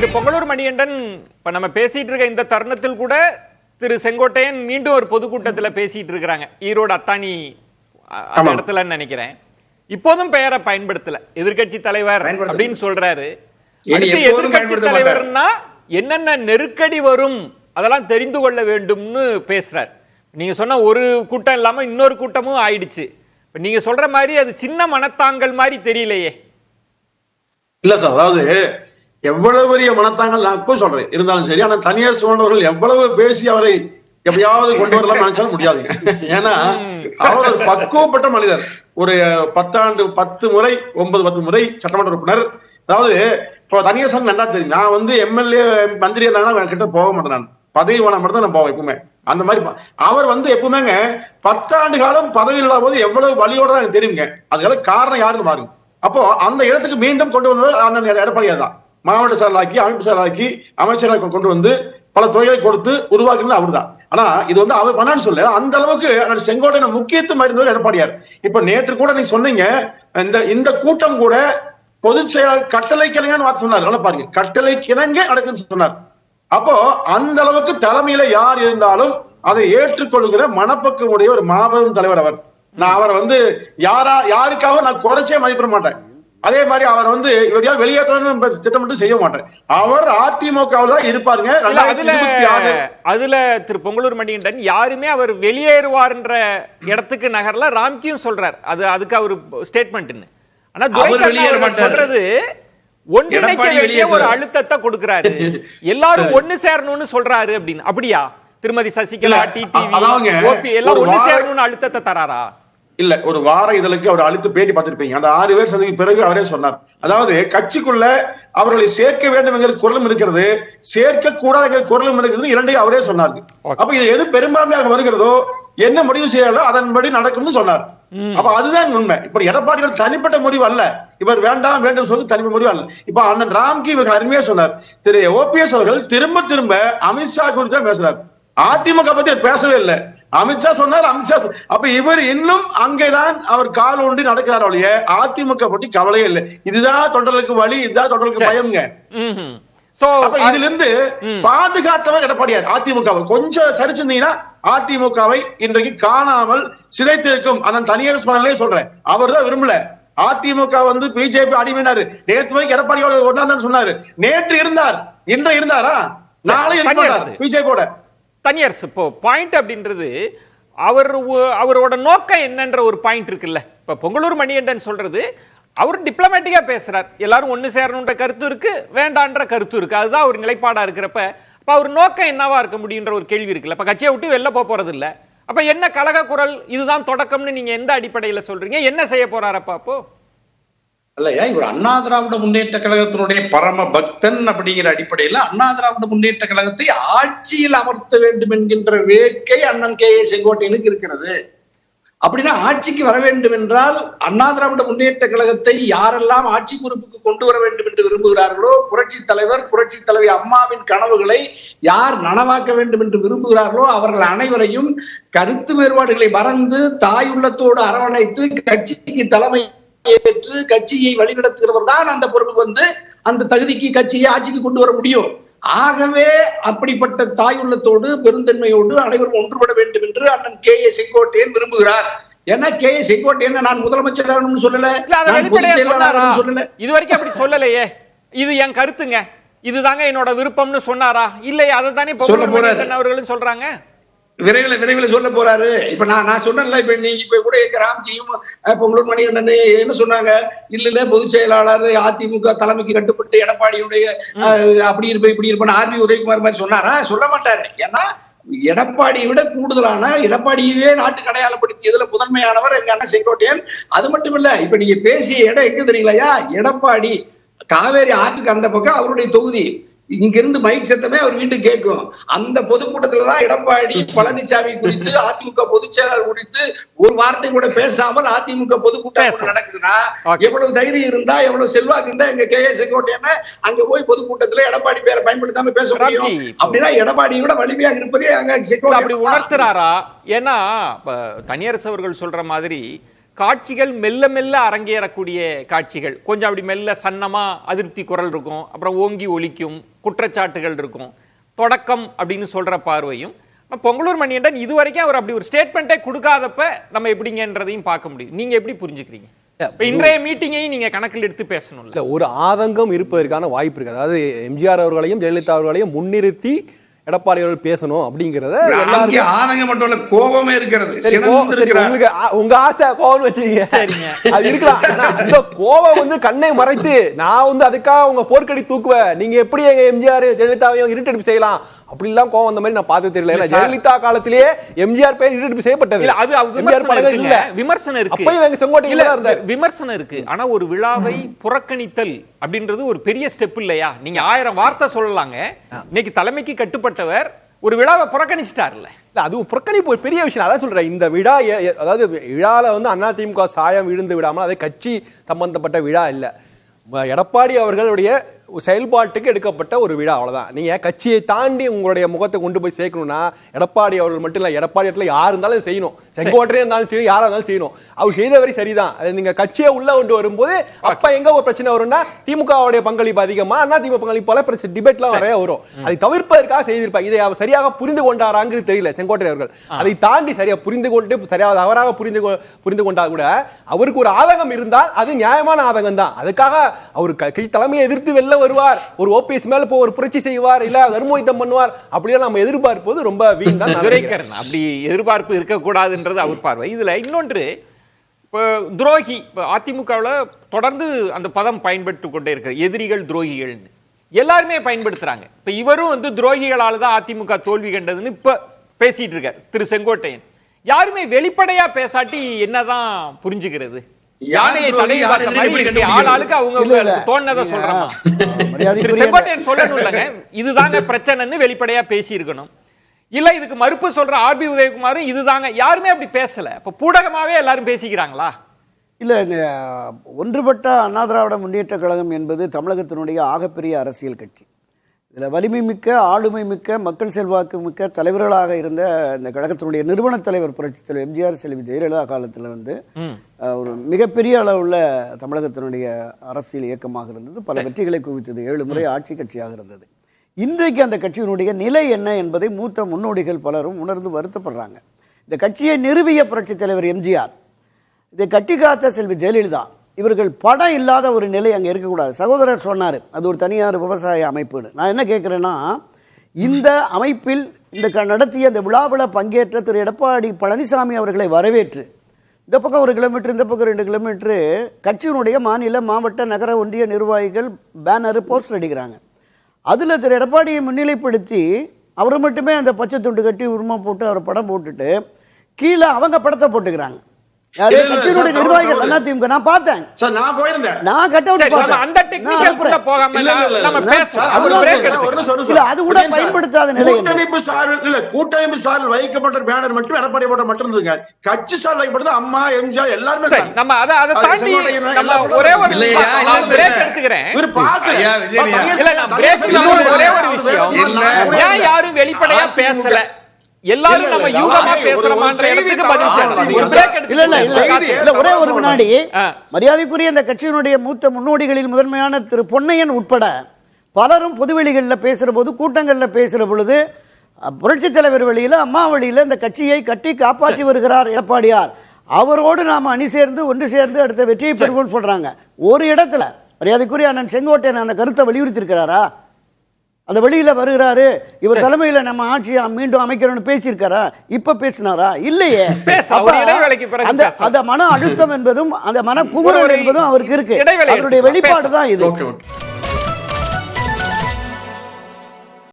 திரு பொங்கலூர் மணிகண்டன் இப்ப நம்ம பேசிட்டு இருக்க இந்த தருணத்தில் கூட திரு செங்கோட்டையன் மீண்டும் ஒரு பொதுக்கூட்டத்துல பேசிட்டு இருக்கிறாங்க. ஈரோடு அத்தானி. இடத்துல நினைக்கிறேன். இப்போதும் பெயரை பயன்படுத்தல. எதிர்க்கட்சி தலைவர். அப்படின்னு சொல்றாரு. மாட்டார். தலைவர்னா என்னென்ன நெருக்கடி வரும் அதெல்லாம் தெரிந்து கொள்ள வேண்டும்னு பேசுறார். நீங்க சொன்ன ஒரு கூட்டம் இல்லாம இன்னொரு கூட்டமும் ஆயிடுச்சு. இப்ப நீங்க சொல்ற மாதிரி அது சின்ன மனத்தாங்கல் மாதிரி தெரியலையே. இல்ல சார் அதாவது எவ்வளவு பெரிய மனத்தாங்கள் நான் இப்போ சொல்றேன். இருந்தாலும் சரி ஆனா தனியார் சுவண்டவர்கள் எவ்வளவு பேசி அவரை எப்படியாவது கொண்டு வரலாம் நினைச்சாலும் முடியாதுங்க ஏன்னா அவர் ஒரு பக்குவப்பட்ட மனிதர். ஒரு பத்தாண்டு பத்து முறை ஒன்பது பத்து முறை சட்டமன்ற உறுப்பினர். அதாவது இப்போ தனியார் சங்கம் நல்லா தெரியும்? நான் வந்து எம்எல்ஏ மந்திரி இருந்தாலும் கிட்ட போக மாட்டேன் நான். பதவி வேணா மட்டும் தான் நான் போவேன் எப்பவுமே. அந்த மாதிரி அவர் வந்து எப்பவுமேங்க பத்தாண்டு காலம் பதவி இல்லாத போது எவ்வளவு வழியோட தான் எனக்கு தெரியுங்க. அதுக்கெல்லாம் காரணம் யாருன்னு பாருங்க. அப்போ அந்த இடத்துக்கு மீண்டும் கொண்டு வந்தது அண்ணன் எடப்பாடியார் தான். மாவட்ட செயலாக்கி அமைப்பு செயலாக்கி அமைச்சராக கொண்டு வந்து பல தொகைகளை கொடுத்து உருவாக்குனது அவர்தான். ஆனா இது வந்து அவர் பண்ணான்னு சொல்ல அந்த அளவுக்கு செங்கோட்டையின் முக்கியத்துவம் இருந்தவர் எடப்பாடியார் இப்ப நேற்று கூட நீ சொன்னீங்க இந்த இந்த கூட்டம் கூட பொதுச் செயலாளர் கட்டளை கிணங்கன்னு வார்த்தை சொன்னார். நல்லா பாருங்க. கட்டளை கிணங்க நடக்குன்னு சொன்னார். அப்போ அந்த அளவுக்கு தலைமையில யார் இருந்தாலும் அதை ஏற்றுக்கொள்கிற மனப்பக்குவம் உடைய ஒரு மாபெரும் தலைவர் அவர். நான் அவரை வந்து யாரா யாருக்காக நான் குறைச்சே மதிப்பிட மாட்டேன். அதே மாதிரி அவர் வந்து இவரையா வெளியேற்றணும் திட்டமிட்டு செய்ய மாட்டேன். அவர் அதிமுகவில் தான் இருப்பாருங்க. அதுல அதுல திரு பொங்கலூர் மணிகண்டன் யாருமே அவர் வெளியேறுவார்ன்ற இடத்துக்கு நகர்ல ராம்கியும் சொல்றார். அது அதுக்கு அவர் ஸ்டேட்மெண்ட்னு ஆனா. சொல்றது ஒன்றிணைக்க வேண்டிய ஒரு வெளியேறுவார். அழுத்தத்தை கொடுக்கிறாரு. எல்லாரும் ஒண்ணு சேரணும்னு சொல்றாரு அப்படின்னு. அப்படியா? திருமதி சசிகலா டிடிவி எல்லாம் ஒண்ணு சேரணும்னு அழுத்தத்தை தராரா? இல்ல ஒரு வார இதழுக்கு அவர் அழுத்து பேட்டி பார்த்திருப்பீங்க. அந்த ஆறு பேர் சந்திக்கு பிறகு அவரே சொன்னார். அதாவது கட்சிக்குள்ள அவர்களை சேர்க்க வேண்டும் என்கிற குரலும் இருக்கிறது சேர்க்க கூடாதுங்கிற குரலும் இருக்கிறது இரண்டையும் அவரே சொன்னார். அப்ப இது எது பெரும்பான்மையாக வருகிறதோ என்ன முடிவு செய்யறதோ அதன்படி நடக்கும்னு சொன்னார். அப்ப அதுதான் உண்மை. இப்ப எடப்பாடியோட தனிப்பட்ட முடிவு அல்ல. இவர் வேண்டாம் வேண்டும் சொல்லி தனிப்பட்ட முடிவு அல்ல. இப்ப அண்ணன் ராம்கி மிக அருமையா சொன்னார். திரு. ஓபிஎஸ் அவர்கள் திரும்ப திரும்ப அமித்ஷா குறித்து தான் பேசுறார். அதிமுக பத்தி பேசவே இல்லை. அமித்ஷா சொன்னார் அமித்ஷா அப்ப இவர் இன்னும் அங்கேதான் அவர் கால் ஒன்றி நடக்கிறார் ஒழிய அதிமுக பற்றி கவலையே இல்லை. இதுதான் தொண்டர்களுக்கு வழி இதுதான் தொண்டர்களுக்கு பயம்ங்க. இதுல இருந்து பாதுகாத்தவர் எடப்பாடியார் அதிமுக. கொஞ்சம் சரிச்சிருந்தீங்கன்னா அதிமுகவை இன்றைக்கு காணாமல் சிதைத்திருக்கும் அண்ணன் தனியார் ஸ்மரணிலே சொல்றேன். அவர் தான் விரும்பல. அதிமுக வந்து பிஜேபி அடிமைனாரு. நேற்று வரைக்கும் எடப்பாடியோட ஒன்னாதான் சொன்னாரு. நேற்று இருந்தார். இன்று இருந்தாரா? நாளை இருக்க மாட்டார். பிஜேபியோட. தனியார் இப்போ பாயிண்ட் அப்படின்றது அவர் அவரோட நோக்கம் என்னன்ற ஒரு பாயிண்ட் இருக்குல்ல. இப்போ பொங்கலூர் மணிகண்டன் சொல்றது அவர் டிப்ளமேட்டிக்காக பேசுறார். எல்லாரும் ஒன்று சேரணுன்ற கருத்து இருக்கு வேண்டான்ற கருத்து இருக்கு. அதுதான் ஒரு நிலைப்பாடாக இருக்கிறப்ப அப்போ அவர் நோக்கம் என்னவா இருக்க முடியுன்ற ஒரு கேள்வி இருக்குல்ல. இப்போ கட்சியை விட்டு வெளில போக போறது இல்லை அப்போ என்ன கழக குரல் இதுதான் தொடக்கம்னு நீங்க எந்த அடிப்படையில் சொல்றீங்க? என்ன செய்ய போறாரப்பா அப்போ? இல்லையா? இவர் அண்ணா திராவிட முன்னேற்ற கழகத்தினுடைய பரம பக்தன் அப்படிங்கிற அடிப்படையில் அண்ணா திராவிட முன்னேற்ற கழகத்தை ஆட்சியில் அமர்த்த வேண்டும் என்கின்ற வேட்கை அண்ணன் கே ஏ செங்கோட்டையனுக்கு இருக்கிறது. அப்படின்னா ஆட்சிக்கு வர வேண்டும் என்றால் அண்ணா திராவிட முன்னேற்ற கழகத்தை யாரெல்லாம் ஆட்சி பொறுப்புக்கு கொண்டு வர வேண்டும் என்று விரும்புகிறார்களோ புரட்சி தலைவர் புரட்சி தலைவி அம்மாவின் கனவுகளை யார் நனவாக்க வேண்டும் என்று விரும்புகிறார்களோ அவர்கள் அனைவரையும் கருத்து வேறுபாடுகளை மறந்து தாய் உள்ளத்தோடு அரவணைத்து கட்சிக்கு தலைமை ஏற்று கட்சியை வழிநடத்துகிறவர் தான் அந்த பொறுப்புக்கு வந்து அந்த தகுதிக்கு கட்சியை ஆட்சிக்கு கொண்டு வர முடியும். ஆகவே அப்படிப்பட்ட தாயுள்ளத்தோடு பெருந்தன்மையோடு அனைவரும் ஒன்றுபட வேண்டும் என்று அண்ணன் கே ஏ செங்கோட்டையன் விரும்புகிறார். ஏன்னா கே ஏ செங்கோட்டையன் நான் முதலமைச்சர் ஆகணும்னு சொல்லல. சொல்லல. இது வரைக்கும் அப்படி சொல்லலையே. இது என் கருத்துங்க. இதுதாங்க என்னோட விருப்பம்னு சொன்னாரா? இல்லையா அதை தானே சொல்ல போறாரு. அவர்களும் சொல்றாங்க. விரைவில் விரைவில் சொல்ல போறாரு. இப்ப நான் நான் சொன்னேன்ல இப்ப நீங்க இப்ப கூட ராம்ஜியும் பொங்கலூர் மணிகண்டன் என்ன சொன்னாங்க? இல்ல இல்ல பொதுச் செயலாளர் அதிமுக தலைமைக்கு கட்டுப்பட்டு எடப்பாடியுடைய அப்படி இருப்ப இப்படி இருப்பேன் ஆர்பி உதயகுமார் மாதிரி சொன்னாரா? சொல்ல மாட்டாரு. ஏன்னா எடப்பாடியை விட கூடுதலான எடப்பாடியவே நாட்டுக்கு அடையாளப்படுத்தியதுல முதன்மையானவர் எங்க அண்ணன் செங்கோட்டையன். அது மட்டும் இல்ல இப்ப நீங்க பேசிய இடம் எங்க தெரியுங்களையா? எடப்பாடி காவேரி ஆற்றுக்கு அந்த பக்கம் அவருடைய தொகுதி. இங்க இருந்து மைக் சத்தமே அவர் வீட்டுக்கு கேட்கும் அந்த பொதுக்கூட்டத்துலதான் எடப்பாடி பழனிசாமி குறித்து அதிமுக பொதுச் செயலாளர் குறித்து ஒரு வார்த்தை கூட பேசாமல் அதிமுக பொதுக்கூட்டம். நடக்குதுன்னா. எவ்வளவு தைரியம் இருந்தா எவ்வளவு செல்வாக்கு இருந்தா எங்க கே ஏ செங்கோட்டையன அங்க போய் பொதுக்கூட்டத்துல எடப்பாடி பேரை பயன்படுத்தாம பேச முடியும் அப்படின்னா எடப்பாடியை விட வலிமையாக இருப்பதே அங்க இல்ல, அப்படி. உணர்த்துறாரா ஏன்னா தனியரசு அவர்கள் சொல்ற மாதிரி காட்சிகள் மெல்ல மெல்ல அரங்கேறக்கூடிய காட்சிகள். கொஞ்சம் அப்படி மெல்ல சன்னமா அதிருப்தி குரல் இருக்கும். அப்புறம் ஓங்கி ஒலிக்கும் குற்றச்சாட்டுகள் இருக்கும். தொடக்கம் அப்படின்னு சொல்ற பார்வையும் பொங்கலூர் மணியண்டன் இதுவரைக்கும் அவர் அப்படி ஒரு ஸ்டேட்மெண்ட்டே கொடுக்காதப்ப நம்ம எப்படிங்கன்றதையும் பார்க்க முடியுது நீங்க எப்படி புரிஞ்சுக்கிறீங்க? இப்ப இன்றைய மீட்டிங்கையும் நீங்க கணக்கில் எடுத்து பேசணும்ல. இல்ல ஒரு ஆதங்கம் இருப்பதற்கான வாய்ப்பு இருக்கு அதாவது எம்ஜிஆர் அவர்களையும் ஜெயலலிதா அவர்களையும் முன்னிறுத்தி எடப்பாடி அவர்கள் பேசணும் அப்படிங்கிறத அங்கே எல்லாருக்கும் ஆதங்கம் மட்டும் இல்ல கோபமே இருக்கிறது. உங்களுக்கு உங்க ஆசை கோவம் வச்சுக்கீங்க. சரிங்க. அது இருக்கலாம். அந்த கோவம் வந்து கண்ணை மறைத்து நான் வந்து அதுக்காக உங்க போர்க்கடி தூக்குவேன் நீங்க எப்படி எங்க எம்ஜிஆர் ஜெயலலிதாவையும் இருட்டடிப்பு செய்யலாம்? அப்படி எல்லாம் கோவம் அந்த மாதிரி நான் பார்த்தது தெரியல. ஜெயலலிதா காலத்திலேயே எம்ஜிஆர் பேர் இருட்டடிப்பு செய்யப்பட்டது. இல்ல அது எம்ஜிஆர் விமர்சனம் படங்கள். இல்ல. விமர்சனம் இருக்கு. அப்பயும் எங்க செங்கோட்டையில இருந்தார். விமர்சனம் இருக்கு. ஆனா ஒரு விழாவை புறக்கணித்தல் அப்படின்றது ஒரு பெரிய ஸ்டெப் இல்லையா? நீங்க ஆயிரம் வார்த்தை சொல்லலாங்க. இன்னைக்கு தலைமைக்கு கட்டுப்பட்டவர் ஒரு விழாவை புறக்கணிச்சிட்டார்ல இல்லை அது புறக்கணிப்பு ஒரு பெரிய விஷயம். அதான் சொல்றேன் இந்த விழா அதாவது விழால வந்து அதிமுக சாயம் விழுந்து விடாமல் அது கட்சி சம்பந்தப்பட்ட விழா இல்ல. எடப்பாடி அவர்களுடைய செயல்பாட்டுக்கு எடுக்கப்பட்ட ஒரு விழா அவ்வளவுதான். நீங்க கட்சியை தாண்டி உங்களுடைய முகத்தை கொண்டு போய் சேர்க்கணும்னா எடப்பாடி அவர்கள் மட்டும் இல்ல எடப்பாடி இடத்துல யார் இருந்தாலும் செய்யணும். செங்கோட்டையே இருந்தாலும் சரி யாரா இருந்தாலும் செய்யணும். அவர் செய்த வரை சரிதான். அது நீங்க கட்சியை உள்ள கொண்டு வரும்போது அப்ப எங்க ஒரு பிரச்சனை வரும்னா திமுகவுடைய பங்களிப்பு அதிகமா அண்ணா திமுக பங்களிப்பு போல பிரச்சனை டிபேட்லாம் நிறைய வரும். அதை தவிர்ப்பதற்காக செய்திருப்பாங்க இதை அவர் சரியாக புரிந்து கொண்டாராங்கிறது தெரியல செங்கோட்டை அவர்கள். அதை தாண்டி சரியா புரிந்து கொண்டு சரியாக தவறாக புரிந்து புரிந்து கொண்டா கூட அவருக்கு ஒரு ஆதங்கம் இருந்தால் அது நியாயமான ஆதங்கம் தான் அதுக்காக அவர் கட்சி தலைமையை எதிர்த்து வெளில வருவார் ஒரு ஓபிஎஸ் மேல போ ஒரு புரட்சி செய்வார் இல்ல தர்மயுத்தம் பண்ணுவார் அப்படியே நம்ம எதிர்பார்ப்பது ரொம்ப வீண் தான் அப்படி எதிர்பார்ப்பு இருக்கக்கூடாதுன்றது அவர் பார்வை. இதுல இன்னொன்று இப்போ துரோகி இப்போ அதிமுகவில் தொடர்ந்து அந்த பதம் பயன்பட்டு கொண்டே இருக்கிற எதிரிகள் துரோகிகள்னு. எல்லாருமே பயன்படுத்துறாங்க. இப்போ இவரும் வந்து துரோகிகளால தான் அதிமுக தோல்வி கண்டதுன்னு இப்போ பேசிட்டு இருக்கார் திரு செங்கோட்டையன். யாருமே வெளிப்படையா பேசாட்டி என்னதான் புரிஞ்சுக்கிறது? யானையை பார்த்த மாதிரி அவங்க செங்கோட்டையன் சொல்லணும் இல்லைங்க. இதுதாங்க பிரச்சனைன்னு வெளிப்படையா பேசி இருக்கணும் இல்ல இதுக்கு மறுப்பு சொல்ற ஆர்பி உதயகுமாரும் இதுதாங்க. யாருமே அப்படி பேசல. இப்ப பூடகமாவே எல்லாரும் பேசிக்கிறாங்களா? இல்லை இந்த ஒன்றுபட்ட அண்ணா திராவிட முன்னேற்ற கழகம் என்பது தமிழகத்தினுடைய ஆகப்பெரிய அரசியல் கட்சி. இதில் வலிமை மிக்க ஆளுமை மிக்க மக்கள் செல்வாக்கு மிக்க தலைவர்களாக இருந்த இந்த கழகத்தினுடைய நிறுவனத் தலைவர் புரட்சித் தலைவர் எம்ஜிஆர் செல்வி ஜெயலலிதா காலத்தில் வந்து ஒரு மிகப்பெரிய அளவுள்ள தமிழகத்தினுடைய அரசியல் இயக்கமாக இருந்தது. பல வெற்றிகளை குவித்தது. ஏழு முறை ஆட்சி கட்சியாக இருந்தது. இன்றைக்கு அந்த கட்சியினுடைய நிலை என்ன என்பதை மூத்த முன்னோடிகள் பலரும் உணர்ந்து வருத்தப்படுறாங்க. இந்த கட்சியை நிறுவிய புரட்சித் தலைவர் எம்ஜிஆர் இதை கட்டி காத்த செல்வி ஜெயலலிதா இவர்கள் படம் இல்லாத ஒரு நிலை அங்கே இருக்கக்கூடாது. சகோதரர் சொன்னார் அது ஒரு தனியார் விவசாய அமைப்புன்னு. நான் என்ன கேட்குறேன்னா இந்த அமைப்பில் இந்த க- நடத்திய இந்த விழாவில் பங்கேற்ற திரு எடப்பாடி பழனிசாமி அவர்களை வரவேற்று இந்த பக்கம் ஒரு கிலோமீட்டர் இந்த பக்கம் ரெண்டு கிலோமீட்டரு கட்சியினுடைய மாநில மாவட்ட நகர ஒன்றிய நிர்வாகிகள் பேனரு போஸ்டர் அடிக்கிறாங்க. அதில் திரு எடப்பாடியை முன்னிலைப்படுத்தி அவர் மட்டுமே அந்த பச்சை துண்டு கட்டி உருமா போட்டு அவர் படம் போட்டுட்டு கீழே அவங்க படத்தை போட்டுக்கிறாங்க. நிர்வாகிகள் தவறு, அண்ணா திமுக நான் பார்த்தேன். சார் நான் போயிருந்தேன். நான் கட் அவுட் பார்த்தேன். அந்த டெக்னிக்கல். போகாம நம்ம. பேசலாம் அது. இல்ல, கூட பயன்படுத்தாத நிலை? கூட்டமைப்பு சார்பில் இல்ல கூட்டமைப்பு சார்பில் வைக்கப்பட்ட பேனர் மட்டும் எடப்பாடி போட்ட மட்டும் இருந்துங்க கட்சி சார்பில் வைக்கப்பட்டது அம்மா எம்ஜிஆர் எல்லாருமே. நம்ம அதை அதை அது தாண்டி செங்கோட்டையன் நம்ம எல்லாரும் ஒரே ஒரு நான் எடுத்துக்கிறேன். இவர் இல்ல நான் பிரேக் விஷயம். ஏன் யாரும் வெளிப்படையா பேசல? எல்லாரும் நம்ம யூகமா பேசுறோம்ன்ற இடத்துக்கு பதில் சொல்றீங்க. ஒரு பிரேக் இல்ல ஒரே ஒரு வினாடி. மரியாதைக்குரிய இந்த கட்சியினுடைய மூத்த முன்னோடிகளில் முதன்மையான திரு பொன்னையன் உட்பட பலரும் பொதுவெளிகளில் பேசுற போது கூட்டங்களில் பேசுற பொழுது புரட்சித் தலைவர் வழியில அம்மா வழியில இந்த கட்சியை கட்டி காப்பாற்றி வருகிறார் எடப்பாடியார். அவரோடு நாம அணி சேர்ந்து ஒன்று சேர்ந்து அடுத்த வெற்றியை பெறுவோம்னு சொல்றாங்க. ஒரு இடத்துல மரியாதைக்குரிய அண்ணன் செங்கோட்டையன் அந்த கருத்தை வலியுறுத்தி இருக்கிறாரா அந்த வழியில வருகிறாரு. இவர் தலைமையில நம்ம ஆட்சியை மீண்டும் அமைக்கிறோம்னு பேசியிருக்காரா? இப்ப பேசினாரா? இல்லையே. அந்த. அந்த மன அழுத்தம் என்பதும் அந்த மன குமுறல் என்பதும் அவருக்கு இருக்கு. அவருடைய. வெளிப்பாடு தான் இது. Okay okay.